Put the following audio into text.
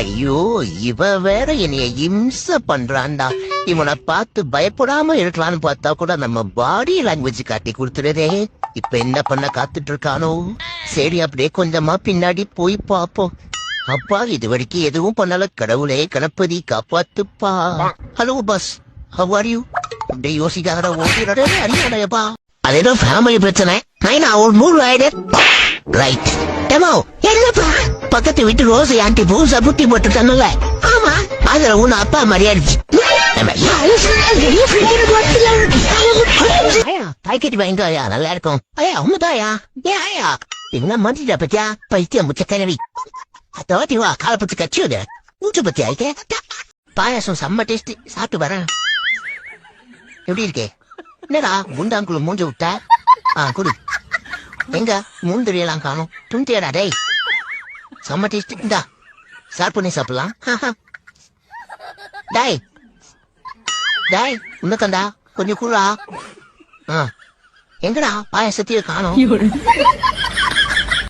ஐயோ இவ வேற என்னைய இம்ச பண்றான்டா. இவனை பார்த்து பயப்படாம இருக்கலாம்னு பார்த்தா கூட நம்ம பாடி லாங்குவேஜ் காட்டி கொடுத்துடுறே இப்ப என்ன பண்ண காத்துட்டு இருக்கானோ சரி அப்படியே கொஞ்சமா பின்னாடி போய் பாப்போம் அப்பா இது வரைக்கும் எதுவும் பண்ணல. கடவுளே Ganapathi காப்பாத்துப்பா. Hello boss how are you அப்படியே யோசிக்காத ஓட்டிடறே அறியாடையப்பா அது ஏதோ ஃபேமிலி பிரச்சனை. நைனா ஒரு நூறு ஆயிடு ரைட் டெமோ பக்கத்து வீட்டு ரோஸ் ஆண்டி பூசா புட்டி போட்டு தந்தல ஆமா அதுல உன் அப்பா மரியாதை பாக்கெட் வாங்கிட்டு ஐயா நல்லா இருக்கும். ஐயா உண்மைதாயா? ஏன் ஐயா என்ன மாட்டிட்டா பத்தியா? பைத்தியம் முச்ச அத்தவாட்டி வா கால பத்தி கச்சியோட மூச்சு பத்தி ஆயிட்டே பாயாசம் செம்ம டேஸ்ட் சாப்பிட்டு வரேன். எப்படி இருக்கே? என்னடா குண்டாங்குள்ள மூஞ்ச விட்ட? ஆ குடு. எங்க? முந்திரி எல்லாம் காணும். துண்டியடா டேய். செம்ம டேஸ்ட் இந்தா சார் பண்ணி சாப்பிடலாம். டாய் டாய் டேய் தந்தா கொஞ்சம் கூடா ஆ எங்கடா பாயசத்தையே காணும்.